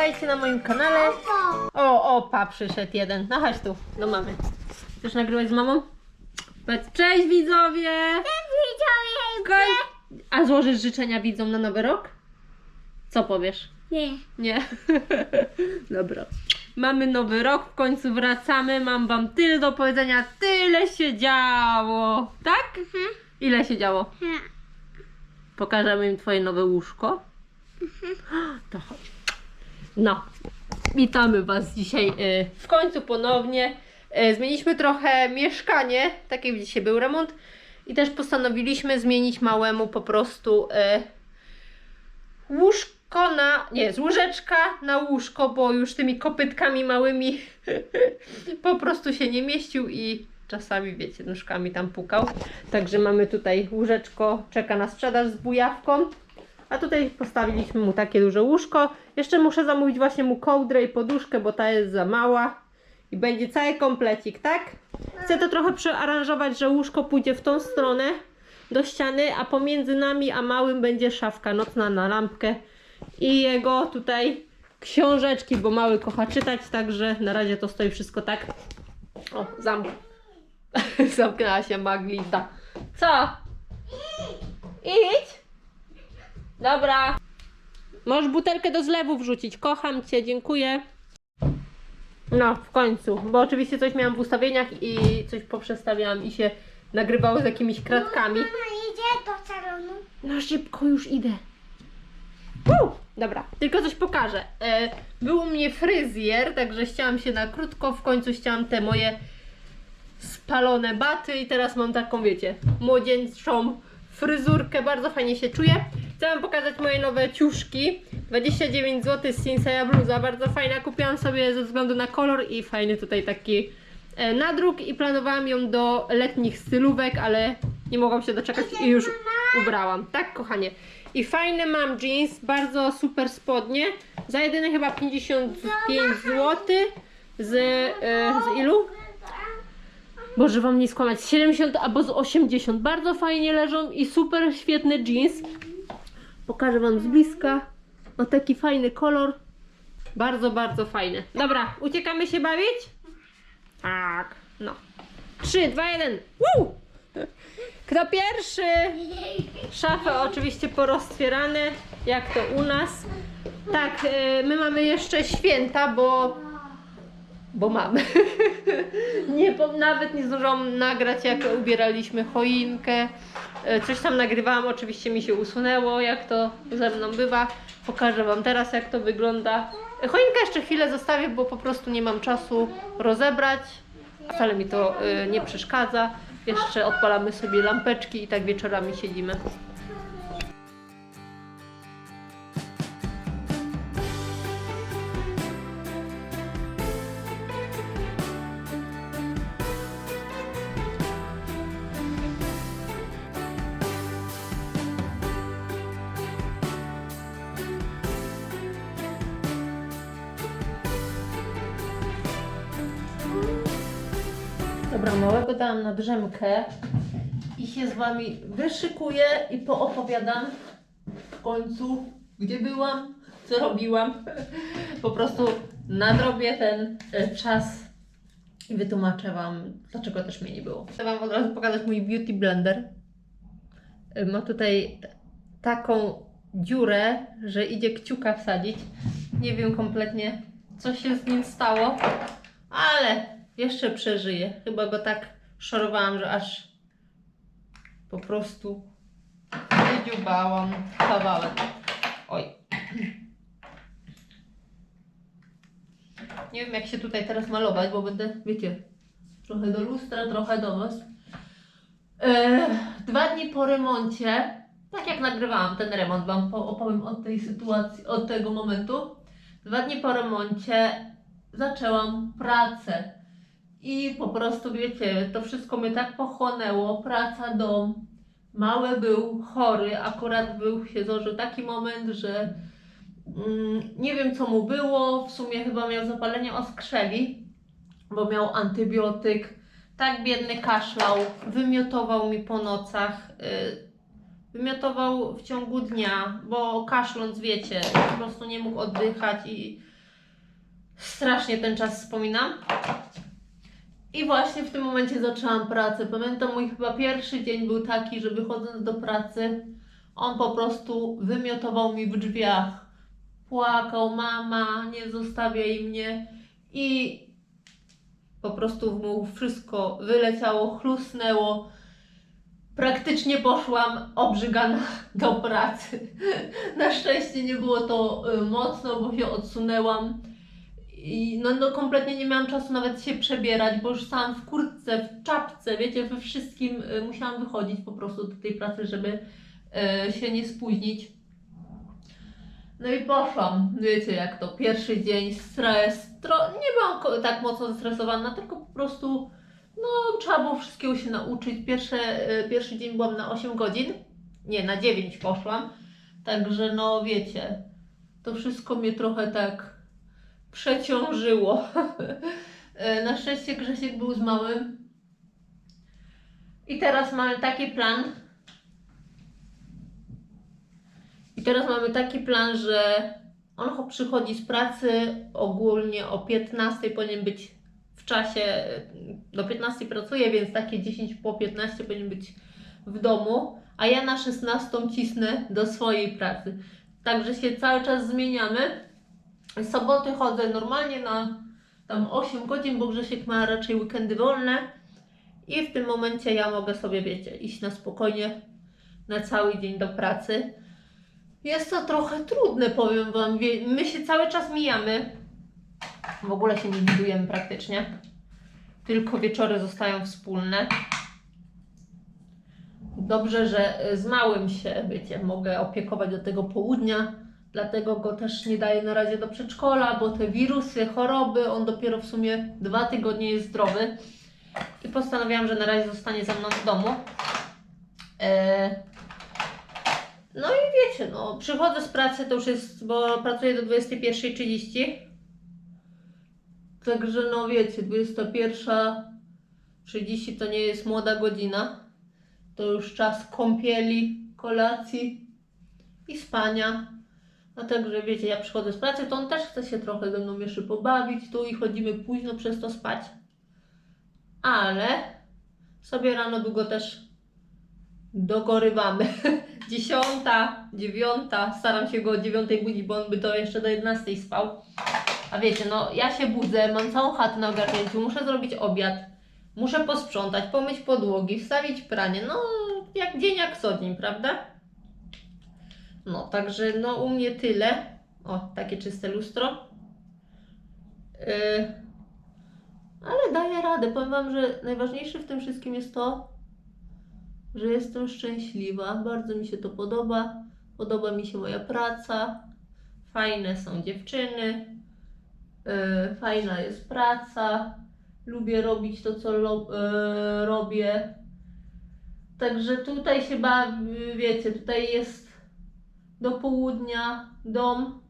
witajcie na moim kanale. O, opa, przyszedł jeden. No chodź tu, do mamy. Chcesz nagrywać z mamą? Powiedz, cześć widzowie! Koń... A złożysz życzenia widzom na nowy rok? Co powiesz? Nie. Nie. Dobra. Mamy nowy rok, w końcu wracamy. Mam wam tyle do powiedzenia. Tyle się działo. Tak? Ile się działo? Pokażemy im twoje nowe łóżko. To chodź. No. Witamy was dzisiaj y, w końcu ponownie. Y, Zmieniliśmy trochę mieszkanie. Taki dzisiaj był remont. I też postanowiliśmy zmienić małemu po prostu y, łóżko na. Nie, z łóżeczka na łóżko, bo już tymi kopytkami małymi po prostu się nie mieścił i czasami, wiecie, nóżkami tam pukał. Także mamy tutaj łóżeczko, czeka na sprzedaż z bujawką. A tutaj postawiliśmy mu takie duże łóżko. Jeszcze muszę zamówić właśnie mu kołdrę i poduszkę, bo ta jest za mała. I będzie cały komplecik, tak? Chcę to trochę przearanżować, że łóżko pójdzie w tą stronę do ściany, a pomiędzy nami a małym będzie szafka nocna na lampkę i jego tutaj książeczki, bo mały kocha czytać, także na razie to stoi wszystko tak. O, zamk. Zamknęła się Maglita. Co? Idź. Dobra. Możesz butelkę do zlewu wrzucić. Kocham cię, dziękuję. No, w końcu, bo oczywiście coś miałam w ustawieniach i coś poprzestawiałam i się nagrywało z jakimiś kratkami. Mama idzie do salonu. No szybko już idę. Uu, dobra, tylko coś pokażę. E, był u mnie fryzjer, także chciałam się na krótko, w końcu chciałam te moje spalone baty i teraz mam taką, wiecie, młodzieńczą fryzurkę, bardzo fajnie się czuję. Chcę wam pokazać moje nowe ciuszki. 29 zł z Sinseya bluza, bardzo fajna. Kupiłam sobie ze względu na kolor i fajny tutaj taki e, nadruk i planowałam ją do letnich stylówek, ale nie mogłam się doczekać i już ubrałam. Tak, kochanie. I fajny mam jeans, bardzo super spodnie. Za jedyne chyba 55 zł. Z, e, z ilu? Boże, wam nie skłamać. Z 70 albo z 80. Bardzo fajnie leżą i super świetny jeans. Pokażę wam z bliska. O taki fajny kolor. Bardzo, bardzo fajny. Dobra, uciekamy się bawić? Tak, no. 3, 2, 1. Woo! Kto pierwszy? Szafy oczywiście poroztwierane, jak to u nas. Tak, y, my mamy jeszcze święta, bo bo mamy. nie, bo nawet nie zdążyłam nagrać, jak ubieraliśmy choinkę. E, Coś tam nagrywałam, oczywiście mi się usunęło, jak to ze mną bywa. Pokażę Wam teraz, jak to wygląda. E, Choinkę jeszcze chwilę zostawię, bo po prostu nie mam czasu rozebrać. Wcale mi to e, nie przeszkadza. Jeszcze odpalamy sobie lampeczki i tak wieczorami siedzimy. Dobra, małego dałam na drzemkę i się z Wami wyszykuję i poopowiadam w końcu, gdzie byłam, co robiłam. Po prostu nadrobię ten e, czas i wytłumaczę Wam, dlaczego też mnie nie było. Chcę Wam od razu pokazać mój beauty blender. E, Ma tutaj taką dziurę, że idzie kciuka wsadzić. Nie wiem kompletnie, co się z nim stało, ale jeszcze przeżyję. Chyba go tak szorowałam, że aż po prostu wydziubałam kawałek. Oj. Nie wiem, jak się tutaj teraz malować, bo będę, wiecie, trochę do lustra, trochę do was. E, dwa dni po remoncie, tak jak nagrywałam ten remont, Wam po- opowiem od tej sytuacji, od tego momentu. Dwa dni po remoncie zaczęłam pracę. I po prostu wiecie, to wszystko mnie tak pochłonęło, praca, dom. Mały był chory, akurat był się złożył taki moment, że mm, nie wiem co mu było, w sumie chyba miał zapalenie oskrzeli, bo miał antybiotyk. Tak biedny kaszlał, wymiotował mi po nocach, y, wymiotował w ciągu dnia, bo kaszląc wiecie, po prostu nie mógł oddychać i Strasznie ten czas wspominam. I właśnie w tym momencie zaczęłam pracę. Pamiętam mój chyba pierwszy dzień był taki, że wychodząc do pracy, on po prostu wymiotował mi w drzwiach. Płakał, mama, nie zostawiaj mnie. I po prostu mu wszystko wyleciało, chlusnęło. Praktycznie poszłam obrzygana do pracy. Na szczęście nie było to y, mocno, bo się odsunęłam. I no, no kompletnie nie miałam czasu nawet się przebierać, bo już stałam w kurtce, w czapce, wiecie, we wszystkim y, musiałam wychodzić po prostu do tej pracy, żeby y, się nie spóźnić. No i poszłam, wiecie jak to, pierwszy dzień, stres, nie byłam tak mocno zestresowana, tylko po prostu no trzeba było wszystkiego się nauczyć. Pierwsze, y, pierwszy dzień byłam na 8 godzin, nie, na 9 poszłam, także no wiecie, to wszystko mnie trochę tak przeciążyło. E, Na szczęście Grzesiek był z małym. I teraz mamy taki plan. I teraz mamy taki plan, że on cho- przychodzi z pracy ogólnie o 15 powinien być w czasie, e, do 15 pracuje, więc takie 10 po 15 powinien być w domu, a ja na 16 cisnę do swojej pracy. Także się cały czas zmieniamy. Soboty chodzę normalnie na tam 8 godzin, bo Grzesiek ma raczej weekendy wolne. I w tym momencie ja mogę sobie, wiecie, iść na spokojnie na cały dzień do pracy. Jest to trochę trudne, powiem Wam. My się cały czas mijamy. W ogóle się nie widujemy praktycznie. Tylko wieczory zostają wspólne. Dobrze, że z małym się, wiecie, mogę opiekować do tego południa. Dlatego go też nie daję na razie do przedszkola, bo te wirusy, choroby, on dopiero w sumie dwa tygodnie jest zdrowy. I postanowiłam, że na razie zostanie ze mną w domu. E, No i wiecie, no, przychodzę z pracy, to już jest, bo pracuję do 21.30. Także no wiecie, 21.30 to nie jest młoda godzina. To już czas kąpieli, kolacji i spania. A także wiecie, ja przychodzę z pracy, to on też chce się trochę ze mną jeszcze pobawić tu i chodzimy późno przez to spać. Ale sobie rano długo też dogorywamy. Dziesiąta, dziewiąta, staram się go o dziewiątej budzić, bo on by to jeszcze do 11 spał. A wiecie, no ja się budzę, mam całą chatę na ogarnięciu, muszę zrobić obiad, muszę posprzątać, pomyć podłogi, wstawić pranie, no jak dzień jak co dzień, prawda? No, także no u mnie tyle. O, takie czyste lustro. Yy, ale daję radę. Powiem Wam, że najważniejsze w tym wszystkim jest to, że jestem szczęśliwa. Bardzo mi się to podoba. Podoba mi się moja praca. Fajne są dziewczyny. Yy, fajna jest praca. Lubię robić to, co lo, yy, robię. Także tutaj się bawi, wiecie, tutaj jest do południa dom,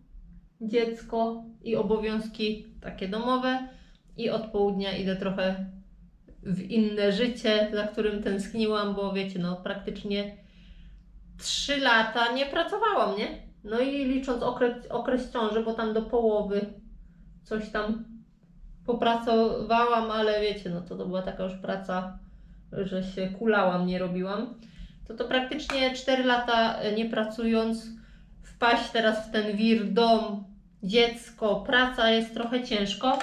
dziecko i obowiązki takie domowe i od południa idę trochę w inne życie, za którym tęskniłam, bo wiecie, no praktycznie 3 lata nie pracowałam, nie? No i licząc okres, okres ciąży, bo tam do połowy coś tam popracowałam, ale wiecie, no to, to była taka już praca, że się kulałam, nie robiłam. To to praktycznie 4 lata e, nie pracując, wpaść teraz w ten wir, dom, dziecko, praca jest trochę ciężko.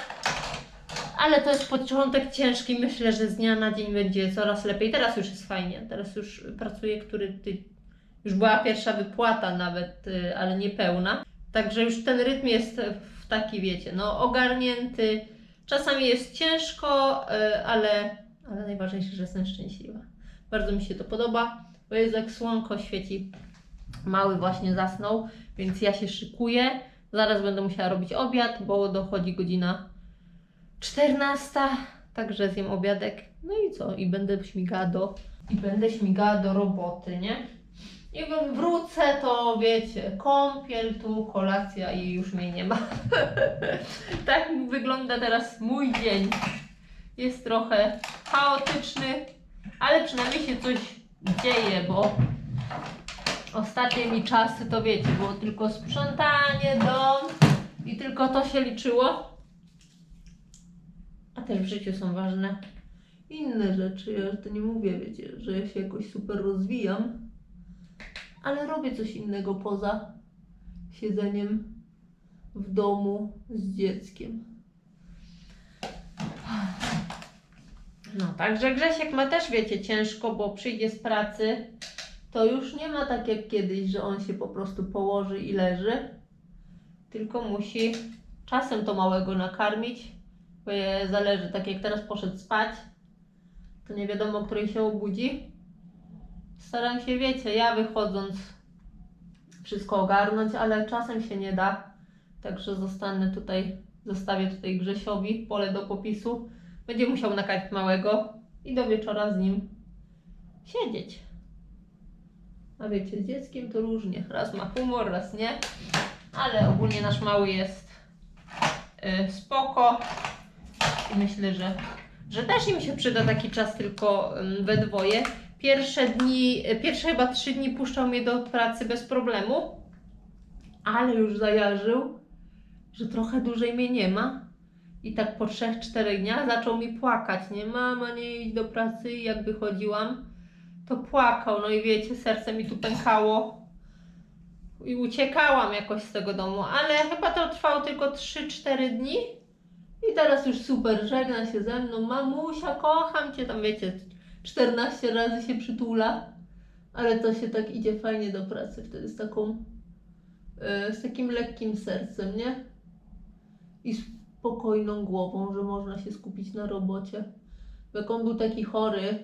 Ale to jest początek ciężki. Myślę, że z dnia na dzień będzie coraz lepiej. Teraz już jest fajnie. Teraz już pracuję, który ty, już była pierwsza wypłata nawet, y, ale nie pełna. Także już ten rytm jest w taki, wiecie, no ogarnięty. Czasami jest ciężko, y, ale, ale najważniejsze, że jestem szczęśliwa. Bardzo mi się to podoba, bo jest jak słonko świeci. Mały właśnie zasnął, więc ja się szykuję. Zaraz będę musiała robić obiad, bo dochodzi godzina 14, także zjem obiadek. No i co? I będę śmigała do, i będę śmigała do roboty, nie? I wrócę, to wiecie, kąpiel tu, kolacja i już mnie nie ma. tak wygląda teraz mój dzień. Jest trochę chaotyczny, ale przynajmniej się coś dzieje, bo ostatnie mi czasy to wiecie, było tylko sprzątanie, dom i tylko to się liczyło. A też w życiu są ważne inne rzeczy. Ja to nie mówię, wiecie, że ja się jakoś super rozwijam, ale robię coś innego poza siedzeniem w domu z dzieckiem. No, także Grzesiek ma też, wiecie, ciężko, bo przyjdzie z pracy, to już nie ma tak jak kiedyś, że on się po prostu położy i leży, tylko musi czasem to małego nakarmić, bo je zależy, tak jak teraz poszedł spać, to nie wiadomo, której się obudzi. Staram się, wiecie, ja wychodząc wszystko ogarnąć, ale czasem się nie da, także zostanę tutaj, zostawię tutaj Grzesiowi pole do popisu. Będzie musiał nakarmić małego i do wieczora z nim siedzieć. A wiecie, z dzieckiem to różnie. Raz ma humor, raz nie. Ale ogólnie nasz mały jest y, spoko. I myślę, że, że też im się przyda taki czas tylko ym, we dwoje. Pierwsze dni, y, pierwsze chyba trzy dni puszczał mnie do pracy bez problemu. Ale już zajarzył, że trochę dłużej mnie nie ma. I tak po 3-4 dniach zaczął mi płakać, nie? Mama, nie idź do pracy. Jak wychodziłam, to płakał. No i wiecie, serce mi tu pękało. I uciekałam jakoś z tego domu, ale chyba to trwało tylko 3-4 dni. I teraz już super, żegna się ze mną. Mamusia, kocham cię. Tam wiecie, 14 razy się przytula. Ale to się tak idzie fajnie do pracy wtedy z taką, e, z takim lekkim sercem, nie? I spokojną głową, że można się skupić na robocie. Jak on był taki chory,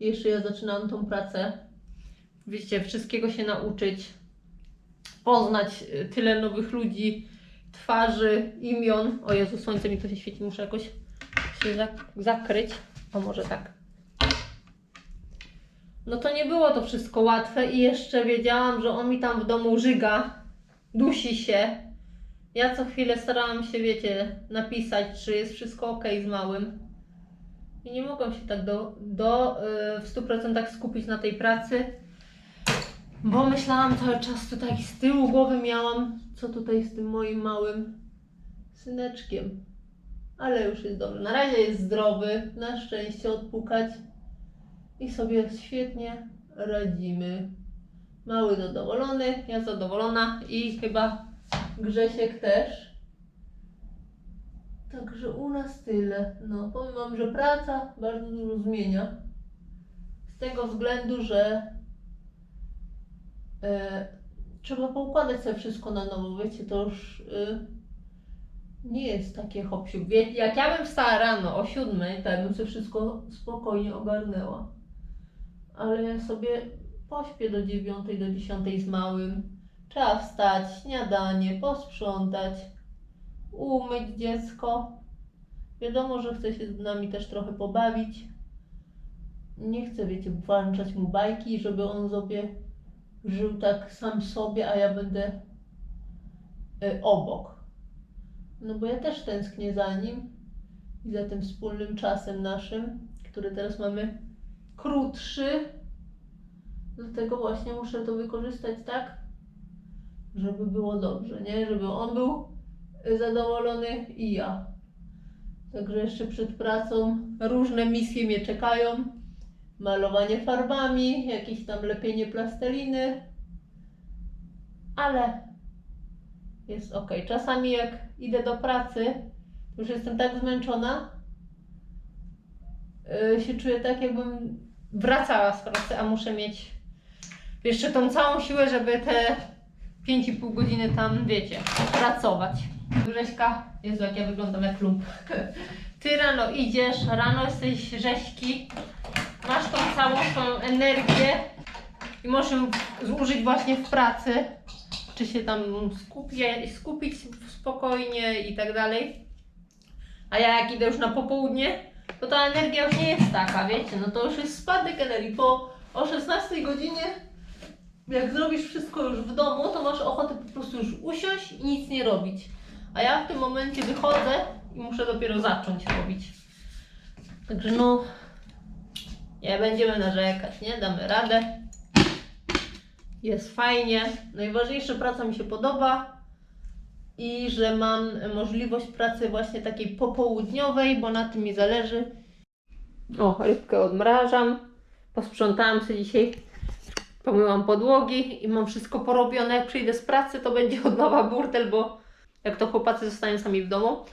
jeszcze ja zaczynałam tą pracę, wiecie, wszystkiego się nauczyć, poznać y, tyle nowych ludzi, twarzy, imion. O Jezu, słońce mi to się świeci, muszę jakoś się zak- zakryć. O, może tak. No to nie było to wszystko łatwe i jeszcze wiedziałam, że on mi tam w domu żyga, dusi się. Ja co chwilę starałam się, wiecie, napisać, czy jest wszystko ok z małym. I nie mogłam się tak do, do y, w 100% skupić na tej pracy, bo myślałam cały czas tutaj z tyłu głowy miałam, co tutaj z tym moim małym syneczkiem. Ale już jest dobrze. Na razie jest zdrowy, na szczęście odpukać i sobie świetnie radzimy. Mały zadowolony, ja zadowolona i chyba Grzesiek też. Także u nas tyle. No, powiem Wam, że praca bardzo dużo zmienia. Z tego względu, że e, trzeba poukładać sobie wszystko na nowo. Wiecie, to już e, nie jest takie hop Jak ja bym wstała rano o siódmej, to ja bym sobie wszystko spokojnie ogarnęła. Ale ja sobie pośpię do dziewiątej, do dziesiątej z małym. Trzeba wstać, śniadanie, posprzątać, umyć dziecko. Wiadomo, że chce się z nami też trochę pobawić. Nie chcę, wiecie, włączać mu bajki, żeby on sobie żył tak sam sobie, a ja będę y, obok. No bo ja też tęsknię za nim i za tym wspólnym czasem naszym, który teraz mamy krótszy. Dlatego właśnie muszę to wykorzystać tak, żeby było dobrze, nie? Żeby on był zadowolony i ja. Także jeszcze przed pracą różne misje mnie czekają. Malowanie farbami, jakieś tam lepienie plasteliny. Ale jest ok. Czasami jak idę do pracy, już jestem tak zmęczona, yy, się czuję tak, jakbym wracała z pracy, a muszę mieć jeszcze tą całą siłę, żeby te 5,5 godziny tam, wiecie, pracować. Grześka, Jezu, jak ja wyglądam jak lump. Ty rano idziesz, rano jesteś rzeźki, masz tą całą tą energię i możesz ją zużyć właśnie w pracy, czy się tam skupie, skupić spokojnie i tak dalej. A ja jak idę już na popołudnie, to ta energia już nie jest taka, wiecie, no to już jest spadek energii. Po o 16 godzinie jak zrobisz wszystko już w domu, to masz ochotę po prostu już usiąść i nic nie robić. A ja w tym momencie wychodzę i muszę dopiero zacząć robić. Także no, nie będziemy narzekać, nie? Damy radę. Jest fajnie. Najważniejsze, praca mi się podoba. i że mam możliwość pracy właśnie takiej popołudniowej, bo na tym mi zależy. O, rybkę odmrażam. Posprzątałam sobie dzisiaj, pomyłam podłogi i mam wszystko porobione. Jak przyjdę z pracy, to będzie od nowa burtel, bo jak to chłopacy zostają sami w domu,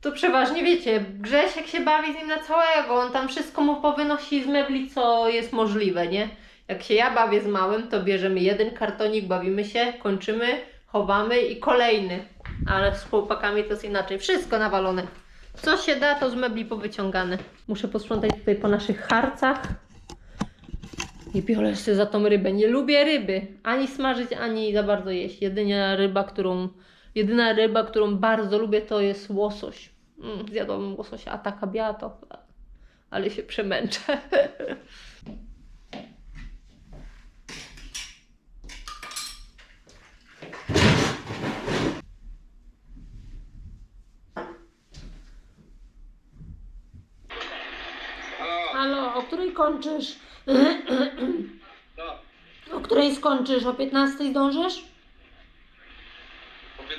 to przeważnie wiecie, Grzesiek się bawi z nim na całego, on tam wszystko mu powynosi z mebli, co jest możliwe, nie? Jak się ja bawię z małym, to bierzemy jeden kartonik, bawimy się, kończymy, chowamy i kolejny. Ale z chłopakami to jest inaczej. Wszystko nawalone. Co się da, to z mebli powyciągane. Muszę posprzątać tutaj po naszych harcach. I biorę jeszcze za tą rybę. Nie lubię ryby. Ani smażyć, ani za bardzo jeść. Jedyna ryba, którą, jedyna ryba, którą bardzo lubię, to jest łosoś. Mm, zjadłabym łososia, a taka biała to... Ale się przemęczę. Halo, o której kończysz? no, O której skończysz? O 15 zdążysz?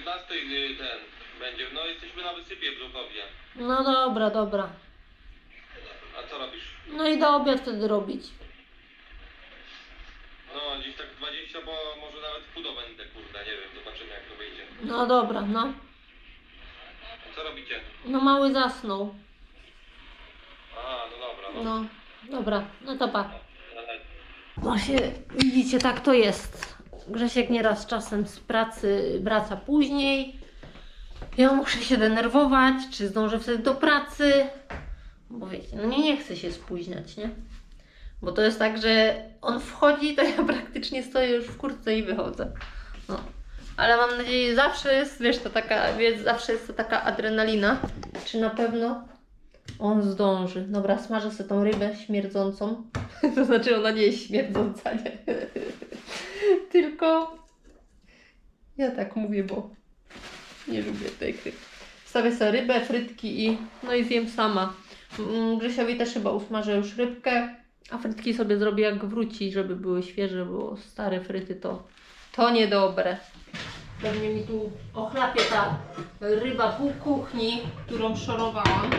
Po 15 y, ten będzie. No jesteśmy na wysypie w. No dobra, dobra. A co robisz? No i do obiad wtedy robić. No gdzieś tak 20, bo może nawet w pół do będę, kurde, nie wiem, zobaczymy jak to wyjdzie. No dobra, no. A co robicie? No mały zasnął. A, no dobra, no. No, dobra, no to pa. Ale- Właśnie, widzicie, tak to jest. Grzesiek nieraz czasem z pracy wraca później. Ja muszę się denerwować, czy zdążę wtedy do pracy. Bo wiecie, no nie, nie chcę się spóźniać, nie? Bo to jest tak, że on wchodzi, to ja praktycznie stoję już w kurtce i wychodzę. No. Ale mam nadzieję, zawsze jest, wiesz, to taka, wiesz, zawsze jest to taka adrenalina. Czy na pewno on zdąży. Dobra, smażę sobie tą rybę śmierdzącą. to znaczy ona nie jest śmierdząca, nie? Tylko ja tak mówię, bo nie lubię tej ryby. Stawię sobie rybę, frytki i no i zjem sama. Mm, Grzesiowi też chyba usmażę już rybkę, a frytki sobie zrobię jak wróci, żeby były świeże, bo stare fryty to, to niedobre. Pewnie mi tu ochlapie ta ryba pół kuchni, którą szorowałam.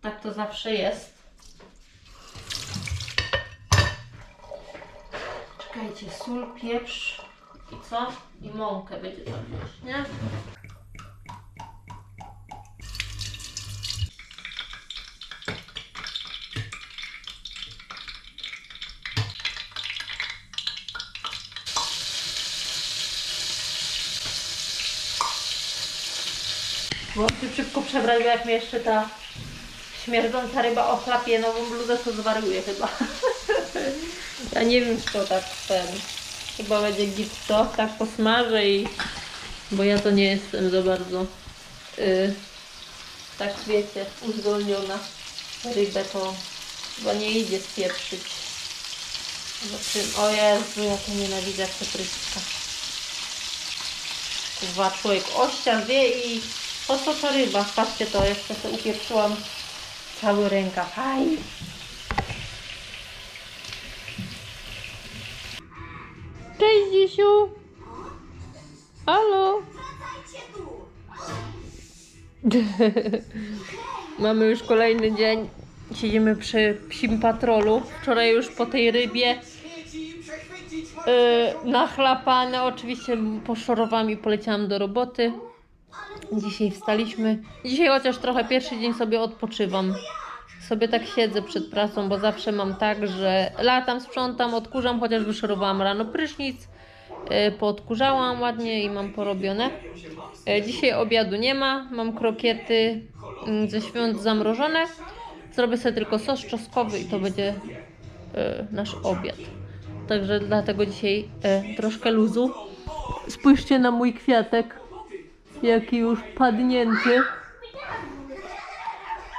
Tak to zawsze jest. Czekajcie, sól, pieprz i co? I mąkę będzie tam wziąć, nie? Się szybko przebrać, bo jak mnie jeszcze ta śmierdząca ryba ochlapie nową bluzę, to zwariuję chyba. ja nie wiem, to tak ten. Chyba będzie git to, tak posmażę i... Bo ja to nie jestem za bardzo... y, tak wiecie, uzdolniona. Rybę to chyba nie idzie spieprzyć. Zobaczymy. O Jezu, ja to nienawidzę jak to pryska. Dwa człowiek ościa wie i po co ta ryba? Patrzcie to, jeszcze sobie upieprzyłam cały rękaw. Aj! Cześć Dzisiu! Halo! Mamy już kolejny dzień. Siedzimy przy psim patrolu. Wczoraj już po tej rybie yy, nachlapane. Oczywiście poszorowałam i poleciałam do roboty. Dzisiaj wstaliśmy. Dzisiaj chociaż trochę pierwszy dzień sobie odpoczywam. Sobie tak siedzę przed pracą, bo zawsze mam tak, że latam, sprzątam, odkurzam, chociaż wyszorowałam rano prysznic. Yy, Poodkurzałam ładnie i mam porobione. Yy, Dzisiaj obiadu nie ma. Mam krokiety mm, ze świąt zamrożone. Zrobię sobie tylko sos czosnkowy i to będzie yy, nasz obiad. Także dlatego dzisiaj troszkę luzu. Spójrzcie na mój kwiatek. Jaki już padnięty.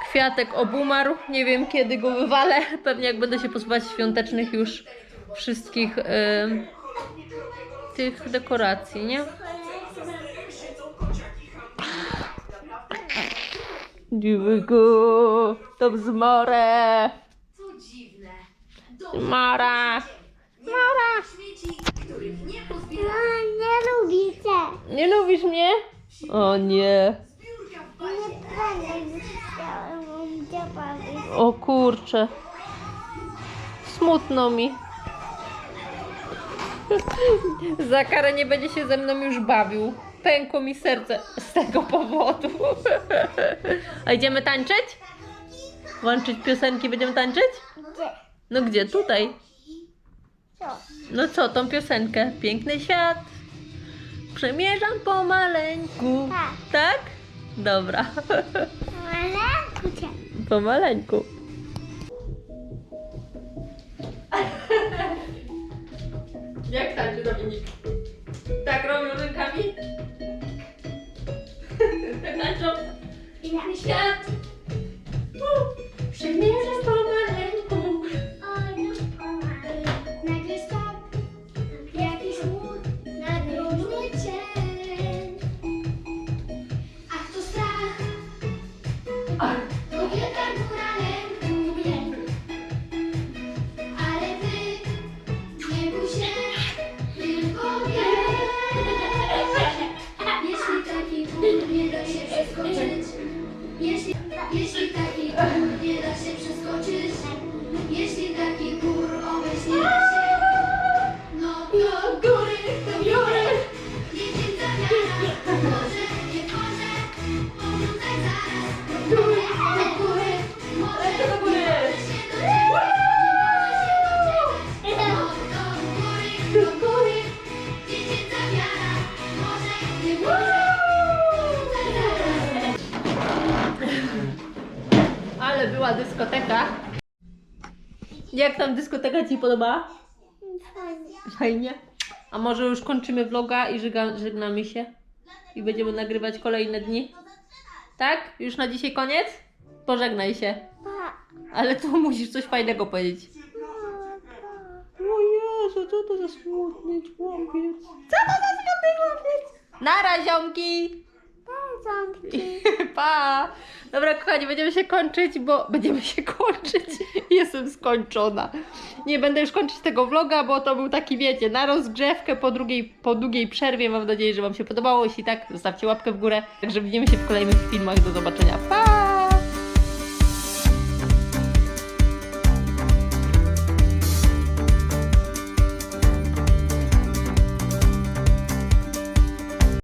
Kwiatek obumarł. Nie wiem kiedy go wywalę. Pewnie jak będę się pozbywać świątecznych już wszystkich tych dekoracji, nie? Dziwego, to wzmorę. Co dziwne. Mara. Mara. śmieci, których nie No, pozbieramy. nie lubicie. Nie lubisz mnie? O nie. O kurczę. Smutno mi. Za karę nie będzie się ze mną już bawił. Pękło mi serce z tego powodu. A idziemy tańczyć? Włączyć piosenki, będziemy tańczyć? Gdzie? No gdzie? Tutaj. Co? No co, tą piosenkę? Piękny świat. Przemierzam pomaleńku. Tak. Tak? Dobra. Ale gdzie? Pomaleńku. Jak tam dyskoteka Ci podoba? Fajnie. A może już kończymy vloga i żegnamy się? I będziemy nagrywać kolejne dni? Tak? Już na dzisiaj koniec? Pożegnaj się. Ale tu musisz coś fajnego powiedzieć. O Jezu, co to za smutny chłopiec? Co to za smutny chłopiec? Nara, ziomki! Pa! Dobra, kochani, będziemy się kończyć, bo będziemy się kończyć. Jestem skończona. Nie będę już kończyć tego vloga, bo to był taki, wiecie, na rozgrzewkę po, drugiej, po długiej przerwie. Mam nadzieję, że Wam się podobało. Jeśli tak, zostawcie łapkę w górę. Także widzimy się w kolejnych filmach. Do zobaczenia. Pa!